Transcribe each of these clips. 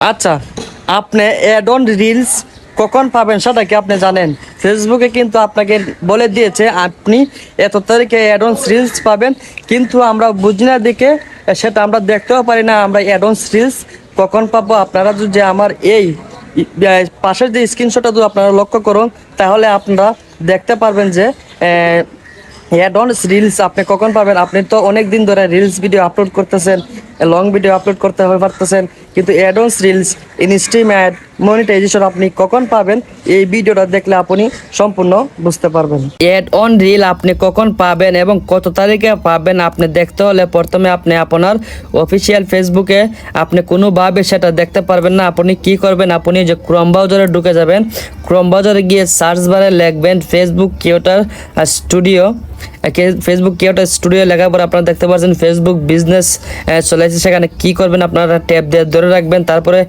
আচ্ছা আপনি add reels কখন পাবেন সেটা কি আপনি জানেন? ফেসবুকে কিন্তু আপনাকে বলে দিয়েছে আপনি এত তারিখে অ্যাড রিলস পাবেন কিন্তু আমরা বুঝি না দিকে সেটা আমরা দেখতেও পারি না আমরা অ্যাড রিলস কখন পাবো? আপনারা যদি আমার এই পাশের যে স্ক্রিনশটটা যদি আপনারা লক্ষ্য করুন তাহলে আপনারা দেখতে পারবেন যে আহ, রিলস আপনি কখন পাবেন? আপনি তো অনেক দিন ধরে রিলস ভিডিও আপলোড করতেছেন লং ভিডিও আপলোড করতে হয়ে পারতেছেন কিন্তু ad on reels instream ad monetization আপনি কখন পাবেন? এই ভিডিওটা দেখলে আপনি সম্পূর্ণ বুঝতে পারবেন। অ্যাড অন রিল আপনি কখন পাবেন এবং কত তারিখে পাবেন আপনি দেখতে হলে প্রথমে আপনি আপনার অফিসিয়াল ফেসবুকে আপনি কোনোভাবে সেটা দেখতে পারবেন না। আপনি কি করবেন? আপনি যে ক্রম ব্রাউজারে ঢুকে যাবেন ক্রোম ব্রাউজারে গিয়ে সার্চ বারে লিখবেন Facebook creator studio Facebook creator studio লেখার পর আপনারা দেখতে পাচ্ছেন ফেসবুক বিজনেস চলে আসছে। সেখানে কী করবেন আপনারা ট্যাব দিয়ে ধরে রাখবেন। তারপরে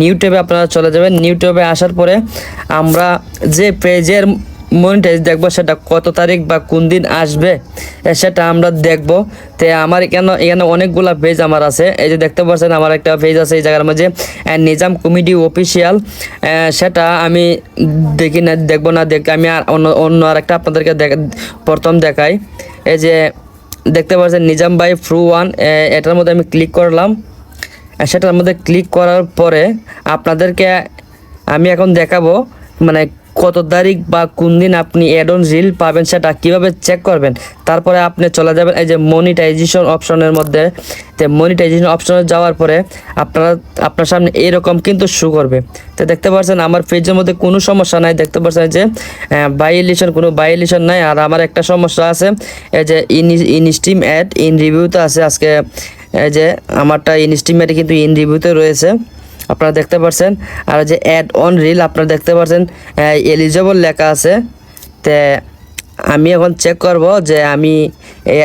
নিউ আপনারা চলে যাবেন। নিউ ট্যাবে আসার পরে আমরা যে পেজের মনিটাইজ দেখব সেটা কত তারিখ বা কোন দিন আসবে সেটা আমরা দেখব। তো আমার এখানে এখানে অনেকগুলা পেজ আমার আছে। এই যে দেখতে পাচ্ছেন, আমার একটা পেজ আছে এই জায়গার মধ্যে নিজাম কমিটি অফিসিয়াল সেটা আমি দেখি না, দেখব না, দেখ আমি আর অন্য অন্য আরেকটা আপনাদেরকে দেখ, প্রথম দেখাই। এই যে দেখতে পাচ্ছেন, নিজাম ভাই ফ্রু ওয়ান এটার মধ্যে আমি ক্লিক করলাম। সেটার মধ্যে ক্লিক করার পরে আপনাদেরকে আমি এখন দেখাবো মানে কত তারিখ বা কোন দিন আপনি অ্যাড অন রিল পাবেন সেটা কীভাবে চেক করবেন? তারপরে আপনি চলে যাবেন এই যে মনিটাইজেশন অপশনের মধ্যে। তো মনিটাইজেশন অপশনে যাওয়ার পরে আপনারা, আপনার সামনে এরকম কিন্তু শু করবে। তো দেখতে পাচ্ছেন আমার পেজের মধ্যে কোনো সমস্যা নাই। দেখতে পাচ্ছেন যে বাইলিশন কোনো বাইলিশন নাই। আর আমার একটা সমস্যা আছে, এই যে in in steam ad in রিভিউতে আছে আজকে, এই যে আমারটা ইনস্টিমেটে কিন্তু ইন রিভিউতে রয়েছে। আপনারা দেখতে পাচ্ছেন আর যে অ্যাড অন রিল আপনারা দেখতে পাচ্ছেন এলিজেবল লেখা আছে। তে আমি এখন চেক করব যে আমি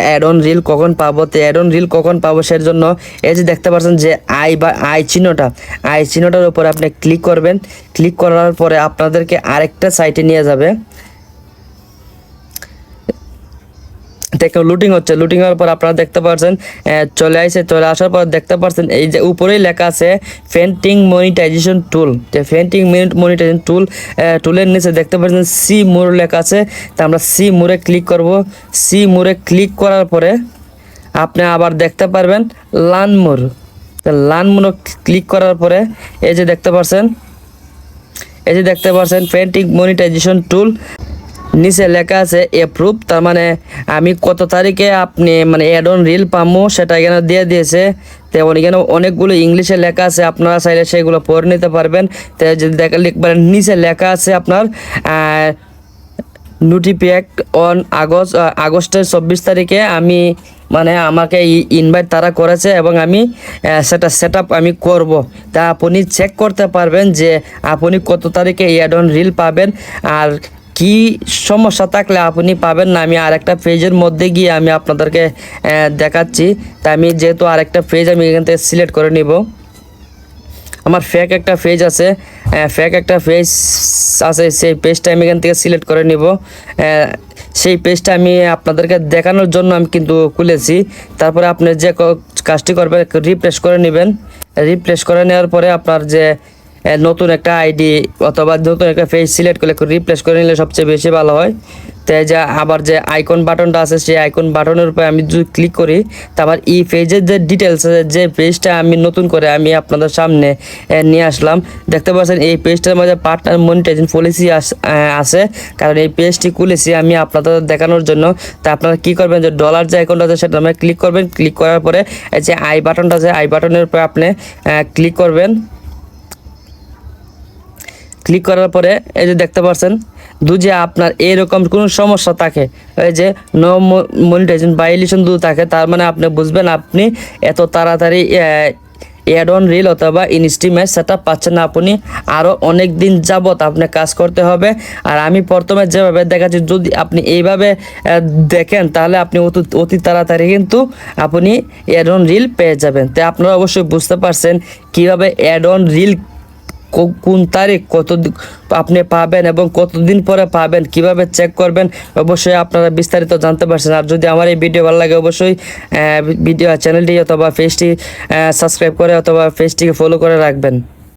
অ্যাড অন রিল কখন পাবো। তো অ্যাড অন রিল কখন পাবো সের জন্য এই যে দেখতে পাচ্ছেন যে আই বা আই চিহ্নটা আই চিহ্নটার উপর আপনি ক্লিক করবেন। ক্লিক করার পরে আপনাদেরকে আরেকটা সাইটে নিয়ে যাবে। দেখো লুটিং হচ্ছে। লুটিং হওয়ার পর আপনারা দেখতে পাচ্ছেন চলে আসে চলে আসার পর দেখতে পাচ্ছেন এই যে উপরেই লেখা আছে ফেন্টিং মনিটাইজেশন টুল তো ফেন্টিং মনিটাইজেশন টুল টুলের নিচে দেখতে পাচ্ছেন সি মোর লেখা আছে। তা আমরা সি মোরে ক্লিক করব। সি মোরে ক্লিক করার পরে আপনি আবার দেখতে পারবেন লান মোর তো লান মোর ক্লিক করার পরে এই যে দেখতে পাচ্ছেন এই যে দেখতে পাচ্ছেন পেন্টিং মনিটাইজেশন টুল নিচে লেখা আছে অ্যাপ্রুভ তার মানে আমি কত তারিখে আপনি মানে অ্যাড অন রিল পামো সেটা এখানে দিয়ে দিয়েছে। তেমন এখানে অনেকগুলো ইংলিশে লেখা আছে, আপনারা চাইলে সেগুলো পড়ে নিতে পারবেন। তো যদি দেখা লিখবেন নিচে লেখা আছে আপনার নোটিফিকেট অন আগস্ট আগস্টের চব্বিশ তারিখে আমি মানে আমাকে ইনভাইট তারা করেছে এবং আমি সেটা সেট আমি করব। তা আপনি চেক করতে পারবেন যে আপনি কত তারিখে অন রিল পাবেন। আর কি সমস্যা থাকলে আপনি পাবেন না? আমি আরেকটা পেজের মধ্যে গিয়ে আমি আপনাদেরকে দেখাচ্ছি। তা আমি যেহেতু আরেকটা পেজ আমি এখান থেকে সিলেক্ট করে নিব। আমার ফেক একটা পেজ আছে। ফেক একটা পেজ আছে, সেই পেজটা আমি এখান থেকে সিলেক্ট করে নিব। সেই পেজটা আমি আপনাদেরকে দেখানোর জন্য আমি কিন্তু খুলেছি। তারপরে আপনি যে কাজটি করবেন রিপ্লেস করে নেবেন। রিপ্লেস করে নেওয়ার পরে আপনার যে নতুন একটা আইডি অথবা নতুন একটা পেজ সিলেক্ট করলে রিপ্লেস করে নিলে সবচেয়ে বেশি ভালো হয়। তো যে আবার যে আইকন বাটনটা আছে, সেই আইকন বাটনের উপরে আমি যদি ক্লিক করি তারপর এই পেজের যে ডিটেলস আছে, যে পেজটা আমি নতুন করে আমি আপনাদের সামনে নিয়ে আসলাম। দেখতে পাচ্ছেন, এই পেজটার মধ্যে পার্টনার মনিটাইজেশন পলিসি আছে। কারণ এই পেজটি খুলেছি আমি আপনাদের দেখানোর জন্য। তা আপনারা কী করবেন যে ডলার যে আইকনটা আছে, সেটা আমরা ক্লিক করবেন। ক্লিক করার পরে যে আই বাটনটা আছে আই বাটনের উপরে আপনি ক্লিক করবেন। ক্লিক করার পরে এই যে দেখতে পাচ্ছেন দু যে আপনার এরকম কোনো সমস্যা থাকে, এই যে নো মনিটাইজেশন বাইলিশন দু থাকে, তার মানে আপনি বুঝবেন আপনি এত তাড়াতাড়ি অ্যাড অন রিল অথবা ইনস্টিমেট সেটা পাচ্ছেন না আপনি আরও অনেক দিন যাবত আপনি কাজ করতে হবে। আর আমি প্রথমে যেভাবে দেখাচ্ছি, যদি আপনি এইভাবে দেখেন, তাহলে আপনি অতি অতি তাড়াতাড়ি কিন্তু আপনি অ্যাড অন রিল পেয়ে যাবেন। তাই আপনারা অবশ্যই বুঝতে পারছেন কীভাবে অ্যাড অন রিল কোন তারিখ কত আপনি পাবেন এবং কতদিন পরে পাবেন, কীভাবে চেক করবেন, অবশ্যই আপনারা বিস্তারিত জানতে পারছেন। আর যদি আমার এই ভিডিও ভালো লাগে, অবশ্যই ভিডিও চ্যানেলটি অথবা ফেসটি সাবস্ক্রাইব করে অথবা ফেসটিকে ফলো করে রাখবেন।